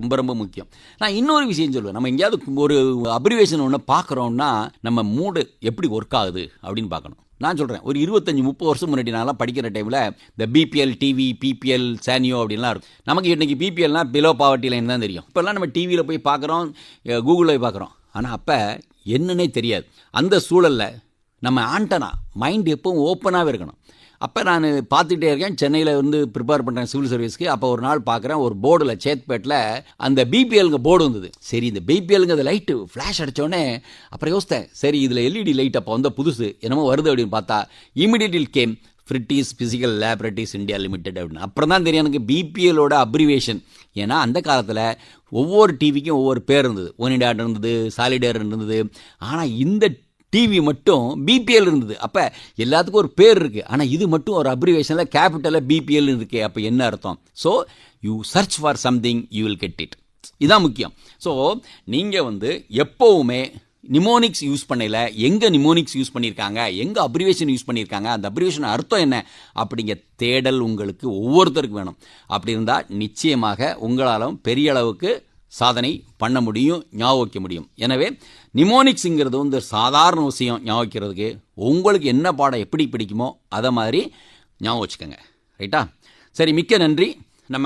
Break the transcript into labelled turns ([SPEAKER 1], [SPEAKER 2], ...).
[SPEAKER 1] ரொம்ப ரொம்ப முக்கியம். நான் இன்னொரு விஷயம் சொல்லுவேன் நம்ம எங்கேயாவது ஒரு அப்ரிவேஷன் ஒன்று பார்க்குறோம்னா நம்ம மூடு எப்படி ஒர்க் ஆகுது அப்படின்னு பார்க்கணும். நான் சொல்கிறேன் ஒரு இருபத்தஞ்சி முப்பது வருஷம் முன்னாடி நான்லாம் படிக்கிற டைமில் இந்த பிபிஎல் டிவி பிபிஎல் சானியோ அப்படின்லாம் இருக்கும். நமக்கு இன்றைக்கி பிபிஎல்னால் பிலோ பாவர்ட்டி லைன் தான் தெரியும். இப்போல்லாம் நம்ம டிவியில் போய் பார்க்குறோம் கூகுளில் போய் பார்க்குறோம். ஆனால் அப்போ என்னன்னே தெரியாது. அந்த சூழலில் நம்ம ஆண்டனா மைண்ட் எப்பவும் ஓப்பனாகவே இருக்கணும். அப்போ நான் பார்த்துட்டே இருக்கேன். சென்னையில் வந்து ப்ரிப்பேர் பண்ணுறேன் சிவில் சர்வீஸ்க்கு அப்போ ஒரு நாள் பார்க்குறேன் ஒரு போர்டில் சேத்பேட்டில் அந்த பிபிஎல்ங்க போர்டு வந்தது. சரி இந்த பிபிஎல்ங்க லைட்டு ஃப்ளாஷ் அடித்தோடனே அப்புறம் யோசித்தேன். சரி இதில் எல்இடி லைட் அப்போ வந்த புதுசு. என்னமோ வருது அப்படின்னு பார்த்தா இமிடியட்டில் கேம் ஃப்ரிட்டிஸ் ஃபிசிக்கல் லேபரேட்டரிஸ் இந்தியா லிமிடெட் அப்படின்னு. அப்புறம் தான் தெரியும் எனக்கு பிபிஎலோட அப்ரிவேஷன் ஏன்னா அந்த காலத்தில் ஒவ்வொரு டிவிக்கும் ஒவ்வொரு பேர் இருந்தது. ஒனிடாட் இருந்தது சாலிடேர் இருந்தது. ஆனால் இந்த டிவி மட்டும் பிபிஎல் இருந்தது. அப்போ எல்லாத்துக்கும் ஒரு பேர் இருக்குது ஆனால் இது மட்டும் ஒரு அப்ரிவேஷனில் கேபிட்டலில் பிபிஎல் இருக்கே. அப்போ என்ன அர்த்தம்? So you search for something you will get it இதான் முக்கியம். ஸோ நீங்கள் வந்து எப்போவுமே நிமோனிக்ஸ் யூஸ் பண்ணல எங்கே நிமோனிக்ஸ் யூஸ் பண்ணியிருக்காங்க எங்கே அப்ரிவேஷன் யூஸ் பண்ணியிருக்காங்க அந்த அப்ரிவேஷன் அர்த்தம் என்ன? அப்படிங்கிற தேடல் உங்களுக்கு ஒவ்வொருத்தருக்கும் வேணும். அப்படி இருந்தால் நிச்சயமாக உங்களாலும் பெரிய அளவுக்கு சாதனை பண்ண முடியும் ஞாபகிக்க முடியும். எனவே நிமோனிக்ஸுங்கிறது வந்து சாதாரண விஷயம் ஞாபகிக்கிறதுக்கு. உங்களுக்கு என்ன பாடம் எப்படி பிடிக்குமோ அதை மாதிரி ஞாபகம் வச்சுக்கோங்க. ரைட்டா சரி மிக்க நன்றி.